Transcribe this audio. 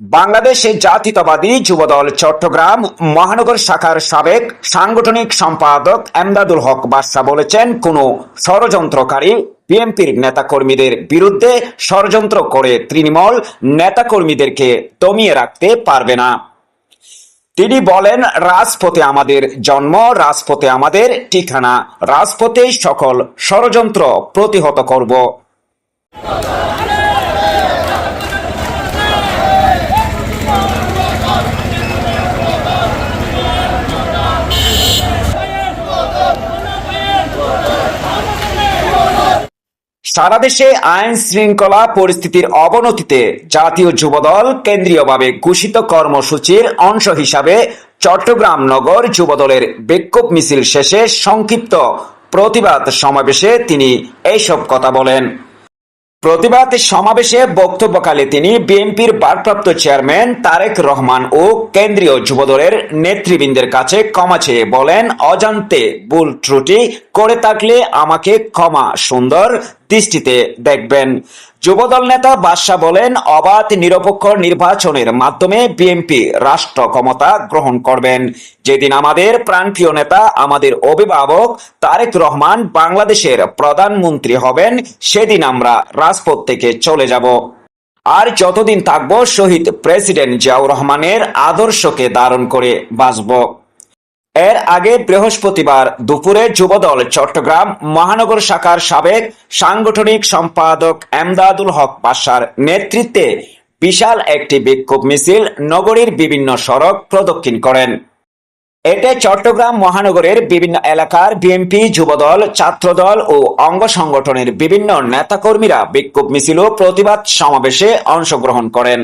বাংলাদেশের জাতীয়তাবাদী যুবদল চট্টগ্রাম মহানগর শাখার সাবেক সাংগঠনিক সম্পাদক এমদাদুল হক বাদশা বলেছেন, কোন ষড়যন্ত্রকারী বিএনপির নেতাকর্মীদের বিরুদ্ধে ষড়যন্ত্র করে তৃণমূল নেতাকর্মীদেরকে দমিয়ে রাখতে পারবে না। তিনি বলেন রাজপথে আমাদের জন্ম রাজপথে আমাদের ঠিকানা রাজপথেই সকল ষড়যন্ত্র প্রতিহত করব। সারা দেশে আইন শৃঙ্খলা পরিস্থিতির অবনতিতে জাতীয় যুবদল কেন্দ্রীয়ভাবে ঘোষিত কর্মসূচির অংশ হিসাবে চট্টগ্রাম নগর যুবদলের বিক্ষোভ মিছিল শেষে সংক্ষিপ্ত প্রতিবাদ সমাবেশে তিনি এইসব কথা বলেন। প্রতিবাদ সমাবেশে বক্তব্যকালে তিনি বিএনপির ভারপ্রাপ্ত চেয়ারম্যান তারেক রহমান ও কেন্দ্রীয় যুবদলের নেতৃবৃন্দের কাছে ক্ষমা চেয়ে বলেন, অজান্তে ভুল ত্রুটি করে থাকলে আমাকে ক্ষমা সুন্দর দৃষ্টিতে দেখবেন। যুবদল নেতা বাদশাহ বলেন, অবাধ নিরপেক্ষ নির্বাচনের মাধ্যমে বিএনপি রাষ্ট্র ক্ষমতা গ্রহণ করবেন। যেদিন আমাদের প্রাণপ্রিয় নেতা, আমাদের অভিভাবক তারেক রহমান বাংলাদেশের প্রধানমন্ত্রী হবেন, সেদিন আমরা রাজপথ থেকে চলে যাব। আর যতদিন থাকব, শহীদ প্রেসিডেন্ট জিয়াউর রহমানের আদর্শকে ধারণ করে বাঁচব। এর আগে বৃহস্পতিবার দুপুরে যুবদল চট্টগ্রাম মহানগর শাখার সাবেক সাংগঠনিক সম্পাদক এমদাদুল হক পাশার নেতৃত্বে বিশাল একটি বিক্ষোভ মিছিল নগরীর বিভিন্ন সড়ক প্রদক্ষিণ করেন। এতে চট্টগ্রাম মহানগরের বিভিন্ন এলাকার বিএনপি, যুবদল, ছাত্রদল ও অঙ্গ সংগঠনের বিভিন্ন নেতাকর্মীরা বিক্ষোভ মিছিল ও প্রতিবাদ সমাবেশে অংশগ্রহণ করেন।